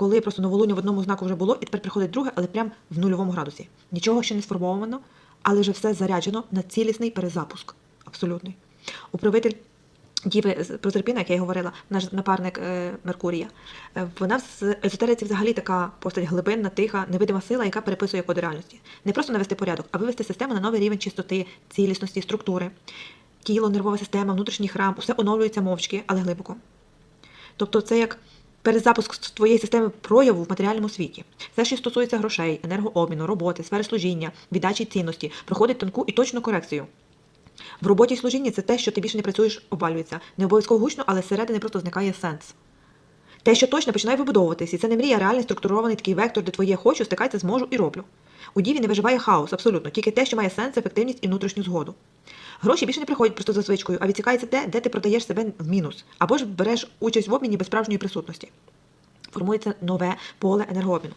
коли просто новолуння в одному знаку вже було, і тепер приходить друге, але прям в нульовому градусі. Нічого ще не сформовано, але вже все заряджено на цілісний перезапуск. Абсолютний. Управитель Діви Прозерпіна, як я й говорила, наш напарник е, Меркурія, е, вона в езотериці взагалі така постать глибинна, тиха, невидима сила, яка переписує коди реальності. Не просто навести порядок, а вивести систему на новий рівень чистоти, цілісності, структури. Тіло, нервова система, внутрішній храм, усе оновлюється мовчки, але глибоко. Тобто це як перезапуск твоєї системи прояву в матеріальному світі. Все, що стосується грошей, енергообміну, роботи, сфери служіння, віддачі цінності, проходить тонку і точну корекцію. В роботі і служінні це те, що ти більше не працюєш, обвалюється. Не обов'язково гучно, але зсередини просто зникає сенс. Те, що точно починає вибудовуватись, і це не мрія, а реальний структурований такий вектор, де твоє хочу стикається з можу і роблю. У діві не виживає хаос, абсолютно, тільки те, що має сенс, ефективність і внутрішню згоду. Гроші більше не приходять просто за звичкою, а відсікається те, де ти продаєш себе в мінус, або ж береш участь в обміні без справжньої присутності. Формується нове поле енергообміну.